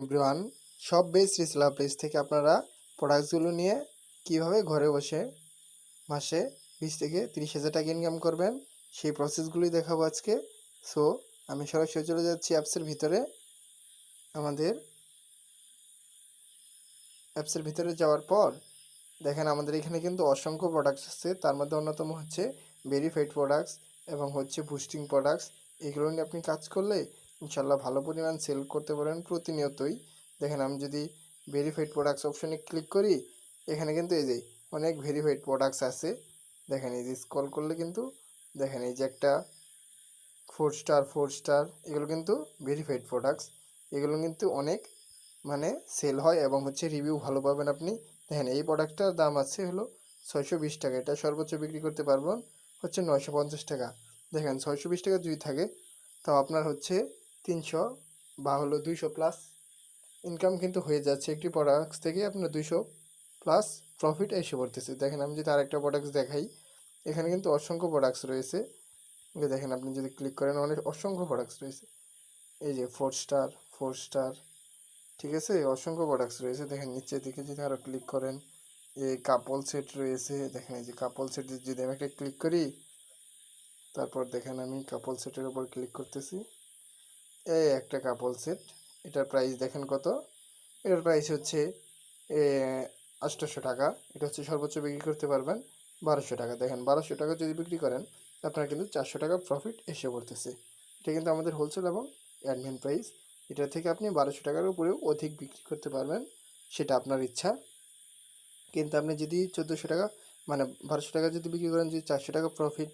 Everyone সব base reseller page থেকে আপনারা প্রোডাক্টসগুলো নিয়ে কীভাবে ঘরে বসে মাসে বিশ থেকে তিরিশ হাজার টাকা ইনকাম করবেন, সেই প্রসেসগুলোই দেখাবো আজকে। সো আমি সরাসরি চলে যাচ্ছি অ্যাপসের ভিতরে। আমাদের অ্যাপসের ভিতরে যাওয়ার পর দেখেন আমাদের এখানে কিন্তু অসংখ্য প্রোডাক্টস আছে। তার মধ্যে অন্যতম হচ্ছে ভেরিফাইড প্রোডাক্টস এবং হচ্ছে বুস্টিং প্রোডাক্টস এগুলো নিয়ে আপনি কাজ করলে ইনশাল্লাহ ভালো পরিমাণ সেল করতে পারেন প্রতিনিয়তই। দেখেন আমি যদি ভেরিফাইড প্রোডাক্টস অপশনে ক্লিক করি, এখানে কিন্তু এই যে অনেক ভেরিফাইড প্রোডাক্টস আছে। দেখেন এই যে স্কল করলে কিন্তু, দেখেন এই যে একটা ফোর স্টার ফোর স্টার এগুলো কিন্তু ভেরিফাইড প্রোডাক্টস এগুলো কিন্তু অনেক মানে সেল হয় এবং হচ্ছে রিভিউ ভালো পাবেন আপনি। দেখেন এই প্রোডাক্টটার দাম আছে হলো ছয়শো বিশ টাকা। এটা সর্বোচ্চ বিক্রি করতে পারবেন হচ্ছে নয়শো পঞ্চাশ টাকা। দেখেন ছয়শো বিশ টাকা যদি থাকে তো আপনার হচ্ছে তিনশো বা হলো দুইশো প্লাস ইনকাম কিন্তু হয়ে যাচ্ছে। একটি প্রোডাক্টস থেকে আপনার দুইশো প্লাস প্রফিট এসে পড়তেছে। দেখেন আমি যদি আরেকটা প্রোডাক্টস দেখাই, এখানে কিন্তু অসংখ্য প্রোডাক্টস রয়েছে। যে দেখেন আপনি যদি ক্লিক করেন, অনেক অসংখ্য প্রোডাক্টস রয়েছে। এই যে ফোর স্টার ফোর স্টার ঠিক আছে? অসংখ্য প্রোডাক্টস রয়েছে। দেখেন নিচের দিকে যদি আরও ক্লিক করেন, এই কাপল সেট রয়েছে। দেখেন এই যে কাপল সেট যদি আমি একটা ক্লিক করি, তারপর দেখেন আমি কাপল সেটের উপর ক্লিক করতেছি। এই একটা কাপল সেট এটার প্রাইস দেখেন কত? এটার প্রাইস হচ্ছে আটশোশো টাকা। এটা হচ্ছে সর্বোচ্চ বিক্রি করতে পারবেন বারোশো টাকা। দেখেন, বারোশো টাকা যদি বিক্রি করেন, আপনার কিন্তু চারশো টাকা প্রফিট এসে পড়তেছে। এটা কিন্তু আমাদের হোলসেল এবং অ্যাডমিন প্রাইস এটা থেকে আপনি বারোশো টাকার উপরেও অধিক বিক্রি করতে পারবেন, সেটা আপনার ইচ্ছা। কিন্তু আপনি যদি চোদ্দোশো টাকা মানে বারোশো টাকা যদি বিক্রি করেন, যদি চারশো টাকা প্রফিট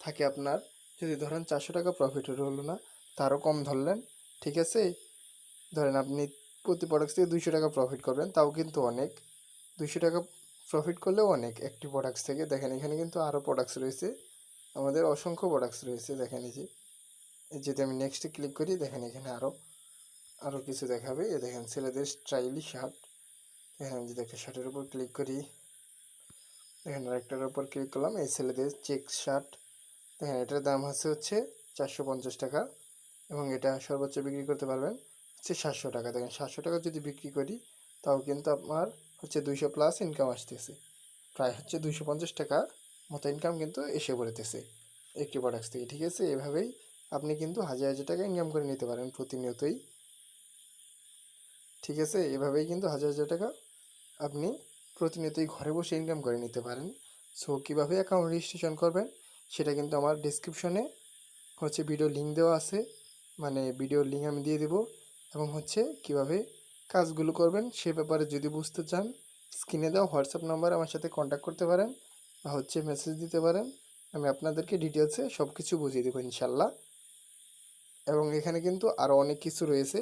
থাকে আপনার, যদি ধরেন চারশো টাকা প্রফিট হলো না তারও কম ধরলেন। ঠিক আছে? ধরেন আপনি প্রতি প্রোডাক্ট থেকে দুইশো টাকা প্রফিট করবেন, তাও কিন্তু অনেক। দুইশো টাকা প্রফিট করলেও অনেক একটি প্রোডাক্টস থেকে। দেখেন, এখানে কিন্তু আরও প্রোডাক্টস রয়েছে। আমাদের অসংখ্য প্রোডাক্টস রয়েছে, দেখেন এই যে। যদি আমি নেক্সটে ক্লিক করি, দেখেন এখানে আরও আরও কিছু দেখাবে। এ দেখেন, ছেলেদের স্টাইলি শার্ট দেখেন আমি যদি একটা শার্টের উপর ক্লিক করি। দেখেন, আরেকটার উপর ক্লিক করলাম। এই ছেলেদের চেক শার্ট দেখেন, এটার দাম হচ্ছে হচ্ছে চারশো পঞ্চাশ টাকা। এবং এটা সর্বোচ্চ বিক্রি করতে পারবেন হচ্ছে সাতশো টাকা। দেখেন সাতশো টাকা যদি বিক্রি করি, তাও কিন্তু আপনার হচ্ছে দুইশো প্লাস ইনকাম আসতেছে। প্রায় হচ্ছে দুইশো পঞ্চাশ টাকা মতো ইনকাম কিন্তু এসে পড়েতেছে একটি প্রোডাক্টস থেকে, ঠিক আছে? এভাবেই আপনি কিন্তু হাজার হাজার টাকা ইনকাম করে নিতে পারেন প্রতিনিয়তই। ঠিক আছে? এভাবেই কিন্তু হাজার হাজার টাকা আপনি প্রতিনিয়তই ঘরে বসে ইনকাম করে নিতে পারেন। সো কীভাবে অ্যাকাউন্ট রেজিস্ট্রেশন করবেন, সেটা কিন্তু আমার ডিসক্রিপশনে হচ্ছে ভিডিও লিঙ্ক দেওয়া আছে। মানে ভিডিওর লিঙ্ক আমি দিয়ে দেবো এবং হচ্ছে কীভাবে কাজগুলো করবেন সে ব্যাপারে যদি বুঝতে চান স্ক্রিনে দেওয়া হোয়াটসঅ্যাপ নাম্বার আমার সাথে কন্ট্যাক্ট করতে পারেন বা হচ্ছে মেসেজ দিতে পারেন। আমি আপনাদেরকে ডিটেলসে সব কিছু বুঝিয়ে দেবো ইনশাল্লাহ। এবং এখানে কিন্তু আরও অনেক কিছু রয়েছে।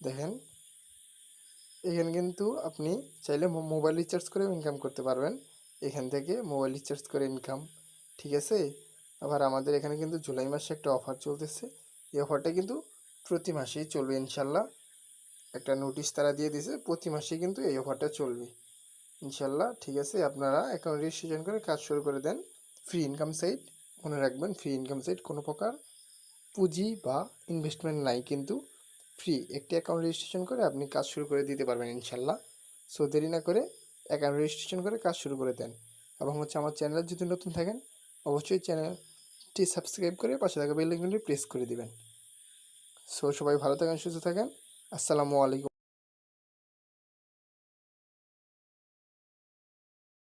দেখেন, এখানে কিন্তু আপনি চাইলে মোবাইল রিচার্জ করেও ইনকাম করতে পারবেন। এখান থেকে মোবাইল রিচার্জ করে ইনকাম ঠিক আছে? আবার আমাদের এখানে কিন্তু জুলাই মাসে একটা অফার চলতেছে। এই অফারটা কিন্তু প্রতি মাসেই চলবে ইনশাল্লাহ। একটা নোটিশ তারা দিয়ে দিয়েছে, প্রতি মাসেই কিন্তু এই অফারটা চলবে। ইনশাল্লাহ, ঠিক আছে? আপনারা অ্যাকাউন্ট রেজিস্ট্রেশন করে কাজ শুরু করে দেন। ফ্রি ইনকাম সাইট মনে রাখবেন ফ্রি ইনকাম সাইট কোনো প্রকার পুঁজি বা ইনভেস্টমেন্ট নাই কিন্তু ফ্রি একটি অ্যাকাউন্ট রেজিস্ট্রেশন করে আপনি কাজ শুরু করে দিতে পারবেন ইনশাল্লাহ। সো দেরি না করে অ্যাকাউন্ট রেজিস্ট্রেশন করে কাজ শুরু করে দেন। এবং হচ্ছে আমার চ্যানেল যদি নতুন থাকেন, অবশ্যই চ্যানেলটি সাবস্ক্রাইব করে পাশে থাকা বেল আইকনটি প্রেস করে দিবেন। সো সবাই ভালো থাকেন, সুস্থ থাকেন। আসসালামু আলাইকুম।